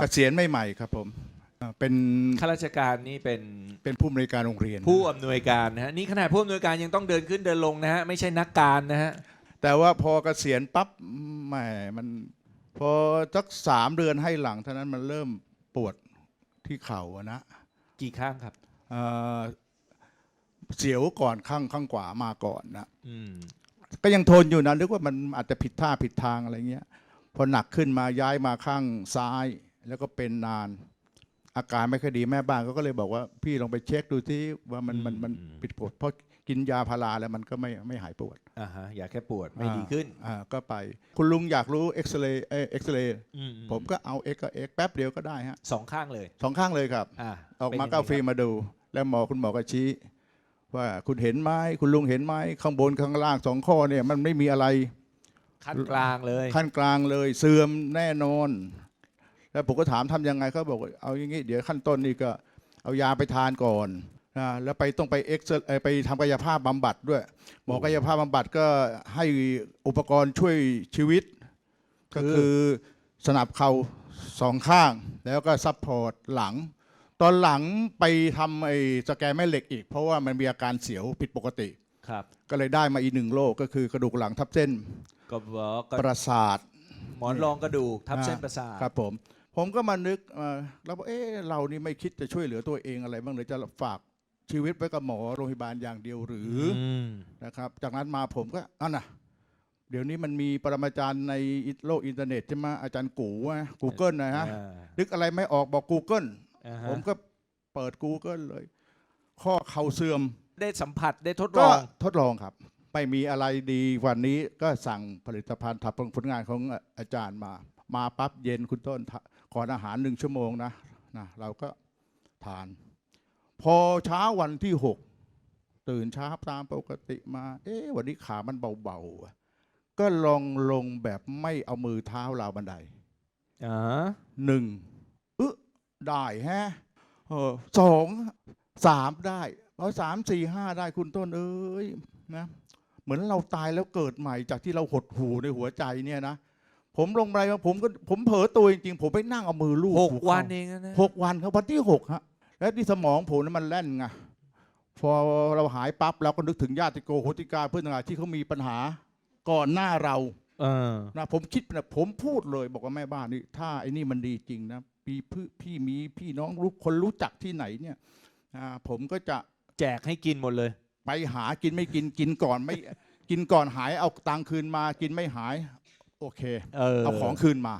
เกษียณใหม่ๆครับผมอ่าเป็นข้าราชการนี่เป็นเป็นผู้อำนวยการโรงเรียน ผู้อำนวยการนะฮะนี่ขนาดผู้อำนวยการยังต้องเดินขึ้นเดินลงนะฮะไม่ใช่นักการนะฮะแต่ว่าพอเกษียณปั๊บแหมมันพอสักสามเดือนให้หลังเท่านั้นมันเริ่มปวดที่เข่าอะนะกี่ข้างครับเอ่อเสียวก่อนข้างข้างขวามาก่อนนะอืมก็ยังทนอยู่นะนึกว่ามันอาจจะผิดท่าผิดทางอะไรเงี้ยพอหนักขึ้นมาย้ายมาข้างซ้าย แล้วก็เป็นนาน อาการไม่ค่อยดีแม่บ้านเขาก็เลยบอกว่า พี่ลองไปเช็คดูที่ว่ามันมันมันผิดปกติเพราะกินยาพาราแล้วมันก็ไม่ไม่หายปวดอ่าฮะอยากแค่ปวดไม่ดีขึ้นอ่าก็ไป คุณลุงอยากรู้เอ็กซเรย์เอ็กซเรย์อืผมก็เอาเอ็กก็เอ็กแป๊บเดียวก็ได้ฮะสองข้างเลยสองข้างเลยครับอ่าออกมาเป็นก็ยังเอาไงฟิล์มมาดู แล้วหมอคุณหมอก็ชี้ว่าคุณเห็นไหมคุณลุงเห็นไหมข้างบนข้างล่างสองข้อเนี่ยมันไม่มีอะไรขั้นกลางเลยขั้นกลางเลยเสื่อมแน่นอน แล้วผมก็ถามทำยังไงเขาบอกว่าเอาอย่างงี้เดี๋ยวขั้นต้นนี่ก็เอายาไปทานก่อนนะแล้วไปต้องไปเอ็กซ์เอ่อไปทำกายภาพบำบัดด้วยหมอกายภาพบำบัดก็ให้อุปกรณ์ช่วยชีวิต ก็คือสนับเข่าสองข้าง แล้วก็ซัพพอร์ตหลัง ตอนหลังไปทำไอ้สแกนแม่เหล็กอีก เพราะว่ามันมีอาการเสียวผิดปกติครับ ก็เลยได้มาอีกหนึ่งโรคก็คือกระดูกหลังทับเส้น ก็บอกก็ประสาท หมอนรองกระดูกทับอ่าเส้นประสาทครับผม ผมก็มานึกเอ่อแล้วบอกเอ๊ะเรานี่ไม่คิดจะช่วยเหลือตัวเองอะไรบ้างหรือจะฝากชีวิตไว้กับหมอโรงพยาบาลอย่างเดียวหรืออมนะครับ จากนั้นมาผมก็อันน่ะเดี๋ยวนี้มันมีปรมาจารย์ในโลกอินเทอร์เน็ตใช่ไหมอาจารย์กูกูเกิลนะฮะอ่านึกอะไรไม่ออกบอก Google อ่าฮะผมก็เปิด Google เลย ข้อเข่าเสื่อมได้สัมผัสได้ทดลก็อง ทดลองครับ ไม่มีอะไรดีวันนี้ก็สั่งผลิตภัณฑ์ทับผลงานของอาจารย์มา มาปั๊บเย็นคุณต้นทะก่อนอาหารหนึ่งชั่วโมงนะนะเราก็ทาน พอเช้าวันที่หกตื่นเช้าตามปกติมา เอ๊ะวันนี้ขามันเบาๆอะก็ลองลงแบบไม่เอามือเท้าราวบันไดอ่าหนึ่งอึะได้แฮะเออสองสามได้พอสามสี่ห้าได้คุณต้นเอ้ยนะเหมือนเราตายแล้วเกิดใหม่จากที่เราหดหูในหัวใจเนี่ยนะ ผมลงไปมาผมก็ผมเผลอตัวจริงๆผมไปนั่งเอามือลูบหกหัวันเข่าเองนะหกวันครับวันที่หกฮะแล้วที่สมองผมนั้นมันแล่นไงพอเราหายปั๊บเราก็นึกถึงญาติโกโหติกาเพื่อนต่างๆที่เขามีปัญหาก่อนหน้าเราเออนะผมคิดนะผมพูดเลยบอกว่าแม่บ้านนี่ถ้าไอ้นี่มันดีจริงนะพี่พี่พี่มีพี่น้องรู้คนรู้จักที่ไหนเนี่ยอ่าผมก็จะแจกให้กินหมดเลย ไปหากินไม่กินกินก่อนไม่ กินก่อนหายเอาตังค์คืนมากินไม่หาย โอเคเออ เอาของคืนมา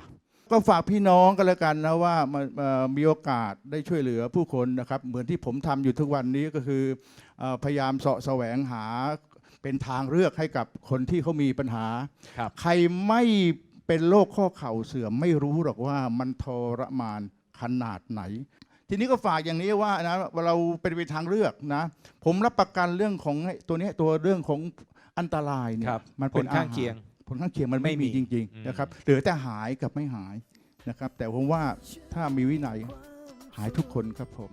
ก็ฝากพี่น้องกันแล้วกันนะว่ามาเอ่อมีโอกาสได้ช่วยเหลือผู้คนนะครับ เหมือนที่ผมทำอยู่ทุกวันนี้ก็คือเอ่อพยายามเสาะแสวงหาเป็นทางเลือกให้กับคนที่เขามีปัญหา ครับ ใครไม่เป็นโรคข้อเข่าเสื่อมไม่รู้หรอกว่ามันทรมานขนาดไหน ทีนี้ก็ฝากอย่างนี้ว่านะเราเป็นไปทางเลือกนะ ผมรับประกันเรื่องของไอ้ตัวเนี้ยตัวเรื่องของอันตรายเนี่คยรับมันผเป็นลข้างอหรเคียง ผลข้างเคียงมันไม่ไม่มีมีจริงอืมๆนะครับเหลือแต่หายกับไม่หายนะครับ แต่ผมว่าถ้ามีวินัยหายทุกคนครับผม